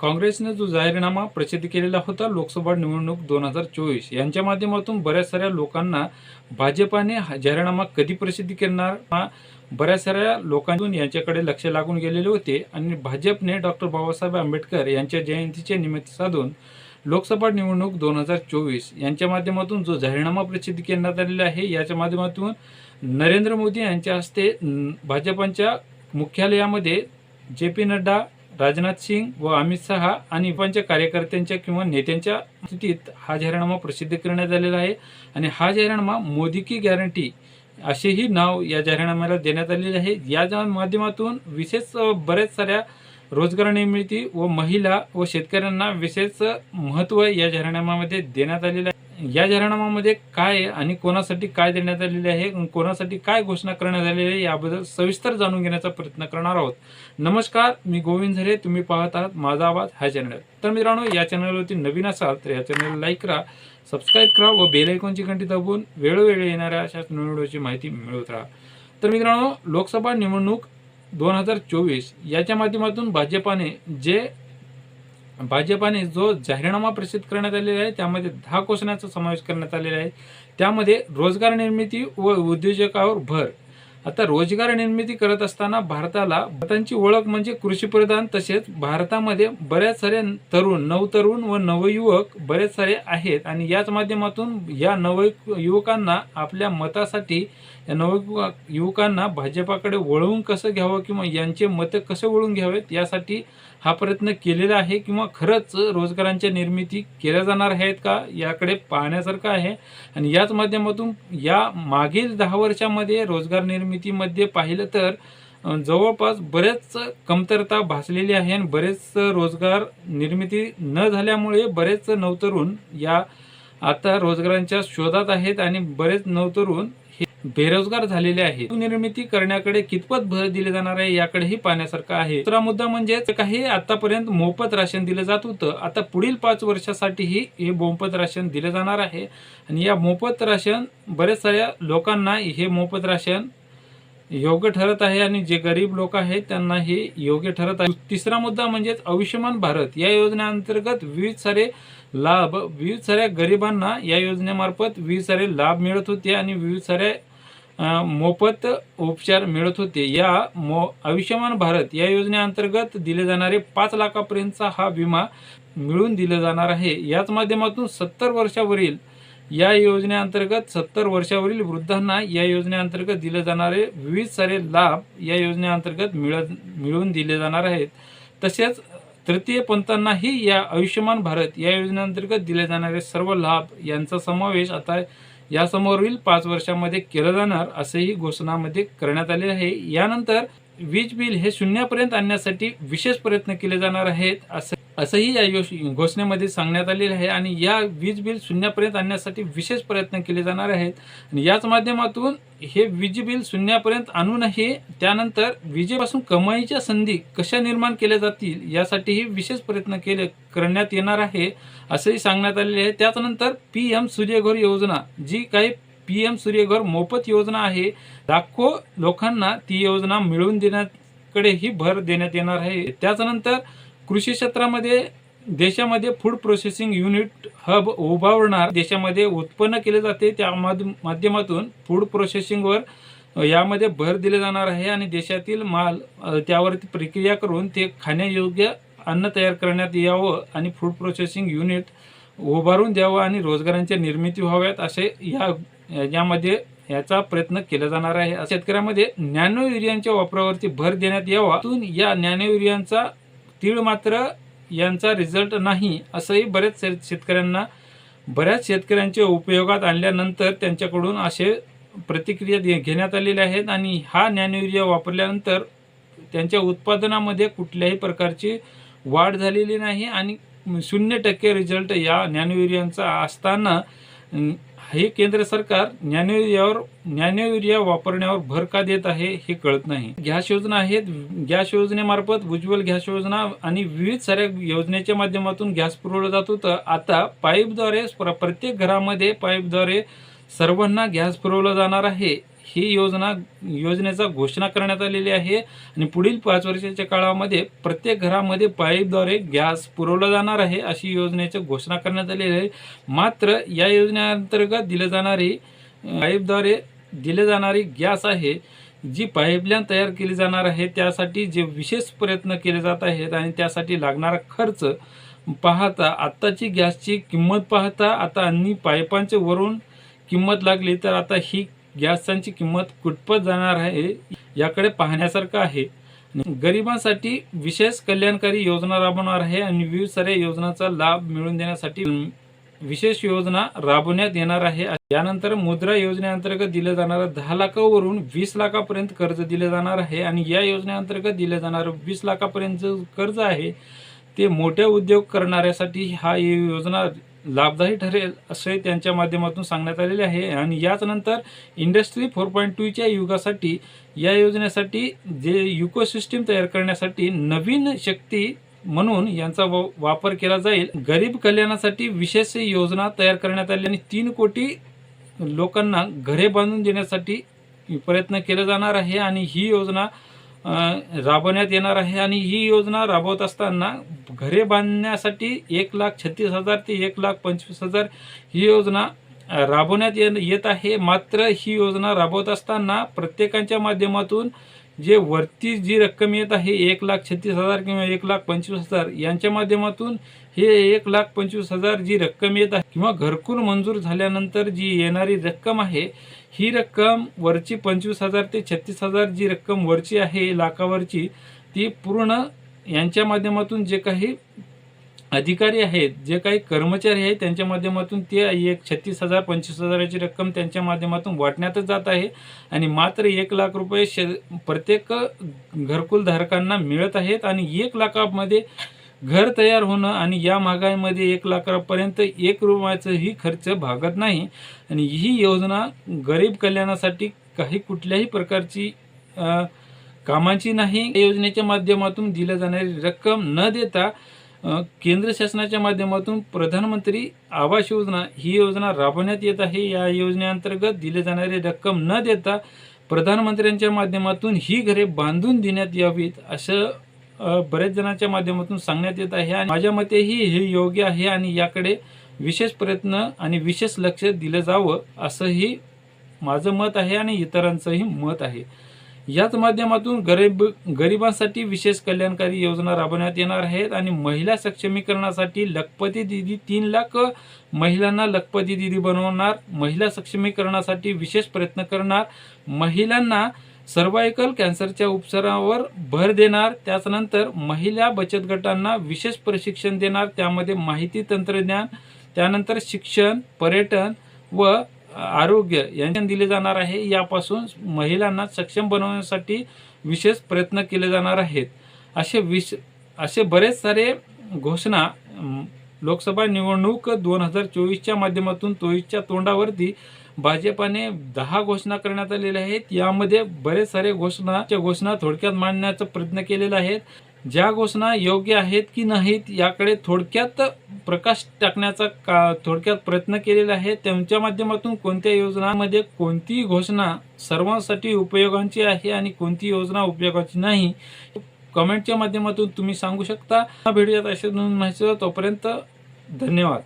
काँग्रेसने जो जाहीरनामा प्रसिद्ध केलेला होता लोकसभा निवडणूक दोन हजार चोवीस यांच्या माध्यमातून बऱ्याच साऱ्या लोकांना भाजपाने जाहीरनामा कधी प्रसिद्ध करणार? हा बऱ्याच साऱ्या लोकांतून यांच्याकडे लक्ष लागून गेलेले होते आणि भाजपने डॉक्टर बाबासाहेब आंबेडकर यांच्या जयंतीचे निमित्त साधून लोकसभा निवडणूक दोन हजार चोवीस यांच्या माध्यमातून जो जाहीरनामा प्रसिद्ध करण्यात आलेला आहे याच्या माध्यमातून नरेंद्र मोदी यांच्या हस्ते भाजपांच्या मुख्यालयामध्ये जे पी नड्डा राजनाथ सिंग व अमित शहा आणि पंच्या कार्यकर्त्यांच्या किंवा नेत्यांच्या स्थितीत हा जाहीरनामा प्रसिद्ध करण्यात आलेला आहे. आणि हा जाहीरनामा मोदी की गॅरंटी असेही नाव या जाहीरनाम्याला देण्यात आलेले आहे. या माध्यमातून विशेष बऱ्याच साऱ्या रोजगार निर्मिती व महिला व शेतकऱ्यांना विशेष महत्त्व या जाहीरनाम्यामध्ये देण्यात आलेलं आहे या जाहीरनाम्यामध्ये काय आहे आणि कोणासाठी काय देण्यात आलेले आहे कोणासाठी काय घोषणा करण्यात आलेली आहे याबद्दल सविस्तर जाणून घेण्याचा प्रयत्न करणार आहोत. नमस्कार मी गोविंद झरे तुम्ही पाहत आहात माझा आवाज हा चॅनल. तर मित्रांनो या चॅनलवरती नवीन असाल तर या चॅनलला लाईक करा सबस्क्राईब करा व बेल आयकॉनची घंटी दाबून वेळोवेळी येणाऱ्या अशाच व्हिडिओची माहिती मिळवत राहा. तर मित्रांनो लोकसभा निवडणूक दोन हजार चोवीस याच्या माध्यमातून भाजपाने जे भाजपाने जो जाहीरनामा प्रसिद्ध करण्यात आलेला आहे त्यामध्ये दहा कोशनाचा समावेश करण्यात आलेला आहे. त्यामध्ये रोजगार निर्मिती व उद्योजकावर भर. आता रोजगार निर्मिती करत असताना भारताला भारतांची ओळख म्हणजे कृषीप्रधान तसेच भारतामध्ये बऱ्याच साऱ्या तरुण नवतरुण व नवयुवक बरेच सारे आहेत आणि याच माध्यमातून या नवयुवकांना आपल्या मतासाठी या नव युवकांना भाजपाकडे वळवून कसं घ्यावं किंवा यांचे मतं कसं वळून घ्यावेत यासाठी हा प्रयत्न केलेला आहे किंवा खरंच रोजगारांच्या निर्मिती केल्या जाणार आहेत का? याकडे पाहण्यासारखं आहे. आणि याच माध्यमातून या मागील दहा वर्षामध्ये रोजगार निर्मितीमध्ये पाहिलं तर जवळपास बरेच कमतरता भासलेली आहे आणि बरेच रोजगार निर्मिती न झाल्यामुळे बरेच नवतरुण या आता रोजगारांच्या शोधात आहेत आणि बरेच नवतरुण बेरोजगार झालेले आहेत. निर्मिती करण्याकडे कितपत भर दिले जाणार आहे याकडेही पाहण्यासारखं आहे. दुसरा मुद्दा म्हणजे काही आतापर्यंत मोफत राशन दिलं जात होतं. आता पुढील पाच वर्षासाठीही हे मोफत राशन दिलं जाणार आहे. आणि या मोफत राशन बरेच साऱ्या लोकांना हे मोफत राशन योग्य ठरत आहे आणि जे गरीब लोक आहेत त्यांना हे योग्य ठरत आहे. तिसरा मुद्दा म्हणजेच आयुष्यमान भारत. या योजनेअंतर्गत विविध सारे लाभ विविध साऱ्या गरिबांना या योजनेमार्फत विविध सारे लाभ मिळत होते आणि विविध साऱ्या मोफत उपचार मिळत होते. या मो आयुष्यमान भारत या योजनेअंतर्गत दिले जाणारे पाच लाखापर्यंतचा हा विमा मिळून दिला जाणार आहे. याच माध्यमातून सत्तर वर्षावरील या योजनेअंतर्गत सत्तर वर्षावरील वृद्धांना या योजनेअंतर्गत दिले जाणारे विविध सारे लाभ या योजनेअंतर्गत मिळत मिळवून दिले जाणार आहेत. तसेच तृतीय पंथांनाही या आयुष्यमान भारत या योजनेअंतर्गत दिले जाणारे सर्व लाभ यांचा समावेश आता यासमोरील पाच वर्षामध्ये केलं जाणार असेही घोषणामध्ये करण्यात आले आहे. यानंतर वीज बिल हे शून्यापर्यंत आणण्यासाठी विशेष प्रयत्न केले जाणार आहेत असं असंही या योश घोषणेमध्ये सांगण्यात आलेलं आहे आणि या वीज बिल शून्यापर्यंत आणण्यासाठी विशेष प्रयत्न केले जाणार आहेत. आणि याच माध्यमातून हे वीज बिल शून्यापर्यंत आणूनही त्यानंतर विजेपासून कमाईच्या संधी कशा निर्माण केल्या जातील यासाठीही विशेष प्रयत्न केले करण्यात येणार आहे असंही सांगण्यात आलेले आहे. त्याचनंतर पी एम सूर्यघर योजना जी काही पी एम सूर्यघर मोफत योजना आहे लाखो लोकांना ती योजना मिळवून देण्याकडेही भर देण्यात येणार आहे. त्याच्यानंतर कृषी क्षेत्रामध्ये देशामध्ये फूड प्रोसेसिंग युनिट हब उभारणार देशामध्ये उत्पन्न केले जाते त्या माध्यमातून फूड प्रोसेसिंगवर यामध्ये भर दिले जाणार आहे आणि देशातील माल त्यावरती प्रक्रिया करून ते खाण्यायोग्य अन्न तयार करण्यात यावं आणि फूड प्रोसेसिंग युनिट उभारून द्यावं आणि रोजगारांच्या निर्मिती व्हाव्यात असे या यामध्ये याचा प्रयत्न केला जाणार आहे. शेतकऱ्यामध्ये नॅनो युरियांच्या वापरावरती भर देण्यात यावा. या नॅनो युरियांचा तीळ मात्र यांचा रिझल्ट नाही असंही बरेच शेतकऱ्यांना बऱ्याच शेतकऱ्यांच्या उपयोगात आणल्यानंतर त्यांच्याकडून असे प्रतिक्रिया दे- घेण्यात आलेल्या आहेत आणि हा नॅनो युरिया वापरल्यानंतर त्यांच्या उत्पादनामध्ये कुठल्याही प्रकारची वाढ झालेली नाही आणि शून्य टक्के रिझल्ट या नॅनो युरियांचा असताना हे केंद्र सरकार नॅनो युरियावर नॅनो वापरण्यावर भर का देत आहे हे कळत नाही. गॅस योजना आहेत गॅस योजनेमार्फत उज्ज्वल गॅस योजना आणि विविध साऱ्या योजनेच्या माध्यमातून गॅस पुरवलं जात. होतं आता पाईपद्वारे प्र- प्रत्येक घरामध्ये पाईपद्वारे सर्वांना गॅस पुरवला जाणार आहे. ही योजना योजनेचा घोषणा करण्यात आलेली आहे. आणि पुढील पाच वर्षाच्या काळामध्ये प्रत्येक घरामध्ये पाईपद्वारे गॅस पुरवला जाणार आहे अशी योजनेची घोषणा करण्यात आलेली आहे. मात्र या योजनेअंतर्गत दिले जाणारी पाईपद्वारे दिले जाणारी गॅस आहे जी पाईपलाईन तयार केली जाणार आहे त्यासाठी जे विशेष प्रयत्न केले जात आहेत आणि त्यासाठी लागणारा खर्च पाहता आत्ताची गॅसची किंमत पाहता आता अन्य पाईपांचे वरून किंमत लागली तर आता ही गॅसची किंमत कुठपत जाणार आहे याकडे पाहण्यासारखं आहे. गरिबांसाठी विशेष कल्याणकारी योजना राबवणार आहे आणि विविध साऱ्या योजनांचा लाभ मिळवून देण्यासाठी विशेष योजना राबवण्यात येणार आहे. यानंतर मुद्रा योजनेअंतर्गत दिलं जाणारं दहा लाखावरून वीस लाखापर्यंत कर्ज दिले जाणार आहे आणि या योजनेअंतर्गत दिलं जाणारं वीस लाखापर्यंत कर्ज आहे. ते मोठ्या उद्योग करणाऱ्यासाठी हा योजना लाभदायी ठरेल असे त्यांच्या माध्यमातून सांगण्यात आलेले आहे. आणि याच नंतर इंडस्ट्री फोर पॉईंट टूच्या युगासाठी या योजनेसाठी जे इकोसिस्टीम तयार करण्यासाठी नवीन शक्ती म्हणून यांचा वापर केला जाईल. गरीब कल्याणासाठी विशेष योजना तयार करण्यात आली आणि तीन कोटी लोकांना घरे बांधून देण्यासाठी प्रयत्न केला जाणार आहे. आणि ही योजना राबवण्यात येणार आहे आणि ही योजना राबवत असताना घरे बांधण्यासाठी एक लाख छत्तीस हजार ते एक लाख पंचवीस हजार ही योजना राबवण्यात ये- येत आहे. मात्र ही योजना राबवत असताना प्रत्येकाच्या माध्यमातून जे वरती जी रक्कम येत आहे एक लाख छत्तीस हजार किंवा एक लाख पंचवीस हजार यांच्या माध्यमातून हे एक लाख पंचवीस हजार जी रक्कम येत आहे किंवा घरकुल मंजूर झाल्यानंतर जी येणारी रक्कम आहे ही रक्कम वरची पंचवीस हजार ते छत्तीस हजार जी रक्कम वरची आहे लाखावरची ती पूर्ण यांच्या माध्यमातून जे काही अधिकारी आहेत जे काही कर्मचारी आहेत त्यांच्या माध्यमातून ते एक छत्तीस हजार पंचवीस हजाराची रक्कम त्यांच्या माध्यमातून वाटण्यातच जात आहे. आणि मात्र एक लाख रुपये श प्रत्येक घरकुल धारकांना मिळत आहेत आणि एक लाखामध्ये घर तयार होणं आणि या महागाईमध्ये एक लाखापर्यंत एक रुपयाचाही खर्च भागत नाही. आणि ही योजना गरीब कल्याणासाठी काही कुठल्याही प्रकारची कामाची नाही. या योजनेच्या माध्यमातून दिल्या जाणारी रक्कम न देता केंद्र शासनाच्या माध्यमातून प्रधानमंत्री आवास योजना ही योजना राबवण्यात येत आहे. या योजनेअंतर्गत दिली जाणारी रक्कम न देता प्रधानमंत्र्यांच्या माध्यमातून ही घरे बांधून देण्यात यावीत असं बरेच बऱ्याच जणांच्या माध्यमातून सांगण्यात येत आहे आणि माझ्या मतेही हे योग्य आहे आणि याकडे विशेष प्रयत्न आणि विशेष लक्ष दिलं जावं असंही माझं मत आहे आणि इतरांचंही मत आहे. याच माध्यमातून गरीब गरिबांसाठी विशेष कल्याणकारी योजना राबवण्यात येणार आहेत आणि महिला सक्षमीकरणासाठी लखपती दिदी तीन लाख महिलांना लखपती दिदी बनवणार महिला सक्षमीकरणासाठी विशेष प्रयत्न करणार महिलांना सर्वायकल कॅन्सरच्या उपचारावर भर देणार त्याचनंतर महिला बचत गटांना विशेष प्रशिक्षण देणार त्यामध्ये माहिती तंत्रज्ञान त्यानंतर शिक्षण पर्यटन व आरोग्य यांच्या दिले जाणार आहे. यापासून महिलांना सक्षम बनवण्यासाठी विशेष प्रयत्न केले जाणार आहेत. असे विश असे बरेच सारे घोषणा लोकसभा निवडणूक दोन हजार चोवीसच्या माध्यमातून चोवीसच्या तोंडावरती भाजपाने दहा घोषणा करण्यात आलेल्या आहेत. यामध्ये बरेच सारे घोषणा घोषणा थोडक्यात मांडण्याचा प्रयत्न केलेला आहे. ज्या घोषणा योग्य आहेत की नाहीत याकडे थोडक्यात प्रकाश टाकण्याचा का थोडक्यात प्रयत्न केलेला आहे. त्यांच्या माध्यमातून कोणत्या योजनामध्ये कोणती घोषणा सर्वांसाठी उपयोगाची आहे आणि कोणती योजना उपयोगाची नाही कमेंटच्या माध्यमातून तुम्ही सांगू शकता. भेटूयात असे दोन माहिती तोपर्यंत धन्यवाद.